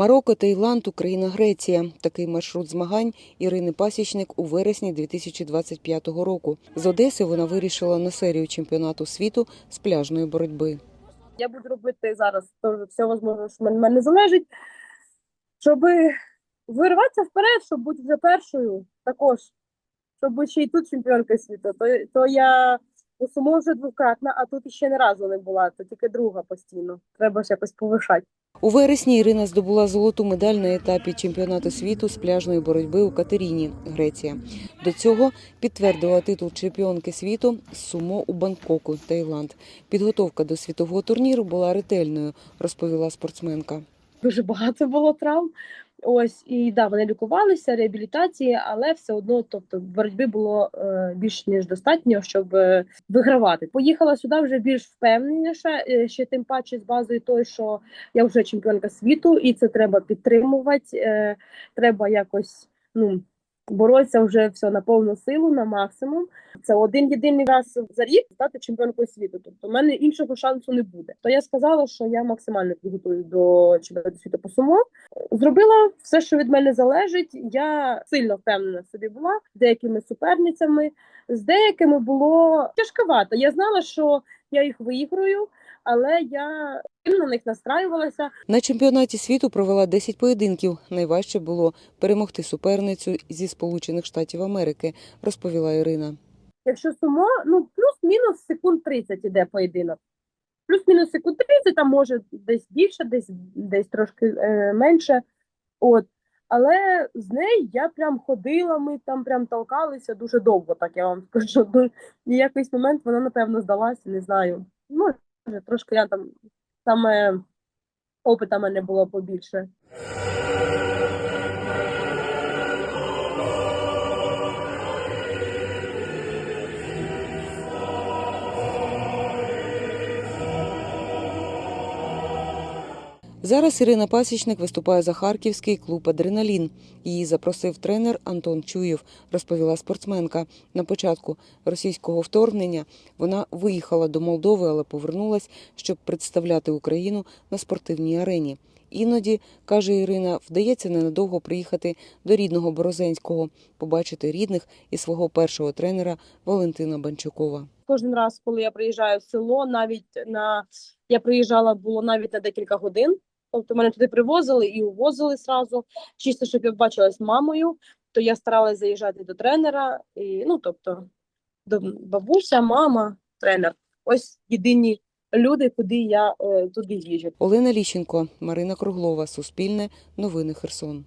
Марокко, Таїланд, Україна, Греція. Такий маршрут змагань Ірини Пасічник у вересні 2025 року. З Одеси вона вирішила на серію чемпіонату світу з пляжної боротьби. Я буду робити зараз теж все можливе, що від мене залежить, щоб вирватися вперед, щоб бути вже першою також, щоб ще й тут чемпіонкою світу. То, то я у сумо вже двократна, а тут ще не разу не була, то тільки друга постійно. Треба ж якось повишати. У вересні Ірина здобула золоту медаль на етапі чемпіонату світу з пляжної боротьби у Катеріні, Греція. До цього підтвердила титул чемпіонки світу сумо у Бангкоку, Таїланд. Підготовка до світового турніру була ретельною, розповіла спортсменка. Дуже багато було травм. Ось і да, вони лікувалися, реабілітації, але все одно, тобто боротьби було е, більш ніж достатньо, щоб е, вигравати. Поїхала сюди вже більш впевненіше, е, ще тим паче з базою той, що я вже чемпіонка світу, і це треба підтримувати. Е, треба якось ну боротися вже все на повну силу, на максимум. Це один єдиний раз за рік стати чемпіонкою світу. Тобто, в мене іншого шансу не буде. То я сказала, що я максимально підготую до чемпіонату світу по сумо. Зробила все, що від мене залежить. Я сильно впевнена собі була з деякими суперницями. З деякими було тяжковато. Я знала, що я їх виграю, але я на них настраювалася. На чемпіонаті світу провела 10 поєдинків. Найважче було перемогти суперницю зі Сполучених Штатів Америки, розповіла Ірина. Якщо сумо, ну плюс-мінус секунд 30 іде поєдинок. Плюс-мінус секунд 30, там може десь більше, десь десь трошки е, менше. От. Але з нею я прям ходила, ми там прям толкалися дуже довго, так я вам скажу. До якийсь момент вона, напевно, здалася, не знаю. Ну, може, трошки я там саме опита мене було побільше. Зараз Ірина Пасічник виступає за харківський клуб Адреналін. Її запросив тренер Антон Чуєв, розповіла спортсменка. На початку російського вторгнення вона виїхала до Молдови, але повернулась, щоб представляти Україну на спортивній арені. Іноді, каже Ірина, вдається ненадовго приїхати до рідного Борозенського, побачити рідних і свого першого тренера Валентина Банчукова. кожен раз, коли я приїжджаю в село, навіть на я приїжджала було навіть на декілька годин. Тобто мене туди привозили і увозили зразу. Чисто, щоб я бачилась з мамою, то я старалась заїжджати до тренера. І, ну, тобто, до бабуся, мама, тренер. Ось єдині люди, куди я е, туди їжджу. Олена Ліщенко, Марина Круглова, Суспільне, Новини Херсон.